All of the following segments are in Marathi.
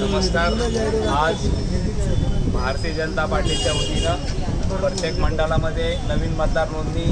नमस्कार. आज भारतीय जनता पार्टीच्या वतीनं प्रत्येक मंडळामध्ये नवीन मतदार नोंदणी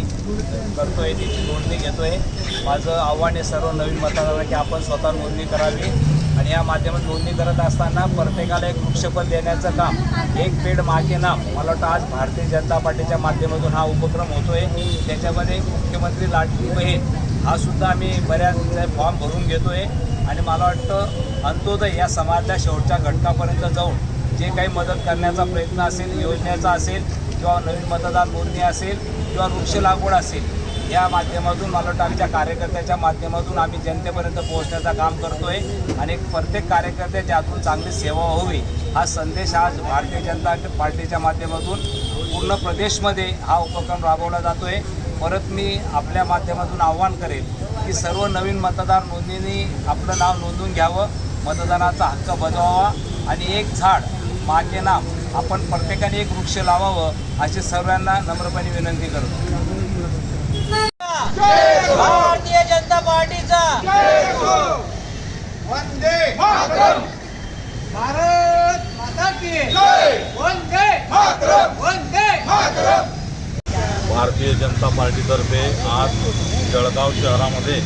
करतोय ती नोंदणी घेतोय. माझं आव्हान आहे सर्व नवीन मतदारांना की आपण स्वतः नोंदणी करावी. आणि या माध्यमात नोंदणी करत असताना प्रत्येकाला एक वृक्षफल देण्याचं काम एक पेड मागे नाम मला वाटतं आज भारतीय जनता पार्टीच्या माध्यमातून हा उपक्रम होतोय. त्याच्यामध्ये मुख्यमंत्री लाडकी बहीण हा सुद्धा आम्ही बऱ्याच फॉर्म भरून घेतोय. आणि मला वाटतं अंत्योदय या समाजाच्या शेवटच्या घटकापर्यंत जाऊन जे काही मदत करण्याचा प्रयत्न असेल योजनेचा असेल किंवा नवीन मतदार नोंदणी असेल किंवा वृक्ष लागवड असेल या माध्यमातून मला वाटतं आमच्या कार्यकर्त्याच्या माध्यमातून आम्ही जनतेपर्यंत पोहोचण्याचं काम करतोय. आणि प्रत्येक कार्यकर्त्याच्या हातून चांगली सेवा व्हावी हा संदेश आज भारतीय जनता पार्टीच्या माध्यमातून पूर्ण प्रदेशमध्ये हा उपक्रम राबवला जातोय. परत मी आपल्या माध्यमातून आव्हान करेन की सर्व नवीन मतदार नोंदणीने आपलं नाव नोंदवून घ्यावं मतदानाचा हक्क बजावावा आणि एक झाड मागे नाम आपण प्रत्येकाने एक वृक्ष लावावं अशी सर्वांना नम्रपणे विनंती करतो. भारतीय जनता पार्टीचा. जनता पार्टीतर्फे आज जळगाव शहरामध्ये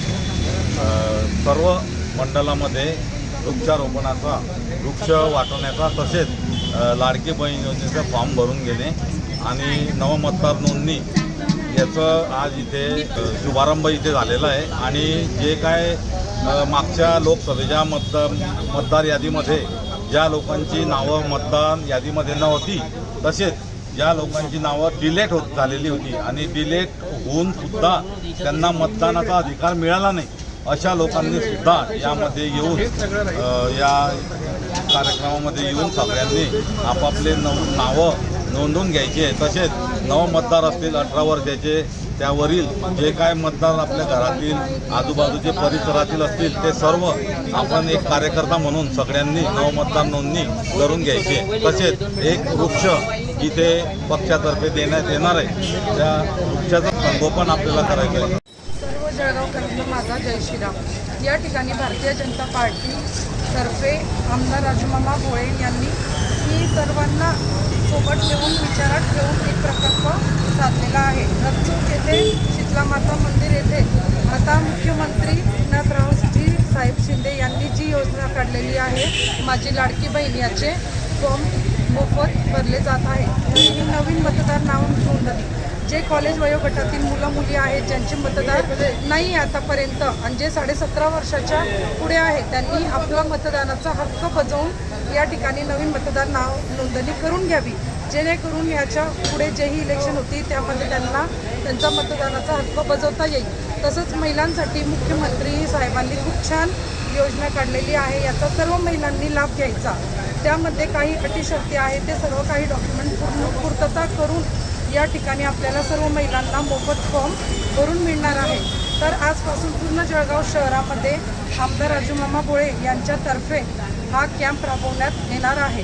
सर्व मंडळामध्ये वृक्षारोपणाचा वृक्ष वाटवण्याचा तसेच लाडकी बहीण योजनेचा फॉर्म भरून घेणे आणि नवमतदार नोंदणी याचं आज इथे शुभारंभ इथे झालेला आहे. आणि जे काय मागच्या लोकसभेच्या मतदार मतदार यादीमध्ये ज्या लोकांची नावं मतदान यादीमध्ये नव्हती तसेच ज्या लोकांची नावं डिलेट होत झालेली होती आणि डिलेट होऊन सुद्धा त्यांना मतदानाचा अधिकार मिळाला नाही अशा लोकांनी सुद्धा यामध्ये येऊन या कार्यक्रमामध्ये येऊन सगळ्यांनी आपापले नव नावं नोंदवून घ्यायचे. तसेच नव मतदार असतील अठरा वर्षाचे त्यावरील जे काय मतदार आपल्या घरातील आजूबाजूचे परिसरातील असतील ते सर्व आपण एक कार्यकर्ता म्हणून सगळ्यांनी नवमतदार नोंदणी करून घ्यायचे. तसेच एक वृक्ष इथे पक्षातर्फे देण्यात येणार आहे. त्या वृक्षाचं संगोपन आपल्याला करायचं आहे. सर्व जळगावकरांचा माझा जय श्रीराम. या ठिकाणी भारतीय जनता पार्टीतर्फे आमदार राजूमामा भोळे यांनी मी सर्वांना सोबत ठेवून विचारात ठेवून एक प्रकल्प साधलेला आहे. रक्चूक येथे शीतला माता मंदिर येथे आता मुख्यमंत्री एकनाथरावजी साहेब शिंदे यांनी जी योजना काढलेली आहे माझी लाडकी बहीण याचे फॉर्म मोफत भरले जात आहे. आणि ही नवीन मतदार नाव नोंदणी. जे कॉलेज वयोगटातील मुलं मुली आहेत ज्यांचे मतदार नाही आतापर्यंत आणि जे साडेसतरा वर्षाच्या पुढे आहेत त्यांनी आपला मतदानाचा हक्क बजावून या ठिकाणी नवीन मतदार नाव नोंदणी करून घ्यावी. जेणेकरून याच्यापुढे जेही इलेक्शन होती त्यामध्ये त्यांना त्यांचा मतदानाचा हक्क बजावता येईल. तसंच महिलांसाठी मुख्यमंत्री साहेबांनी खूप छान योजना काढलेली आहे. याचा सर्व महिलांनी लाभ घ्यायचा. त्यामध्ये काही अटी शर्ती आहेत ते सर्व काही डॉक्युमेंट पूर्ण पूर्तता करून या ठिकाणी आपल्याला सर्व महिलांना मोफत फॉर्म भरून मिळणार आहे. तर आजपासून पूर्ण जळगाव शहरामध्ये आमदार राजूमामा बोळे यांच्यातर्फे हा कॅम्प राबवण्यात येणार आहे.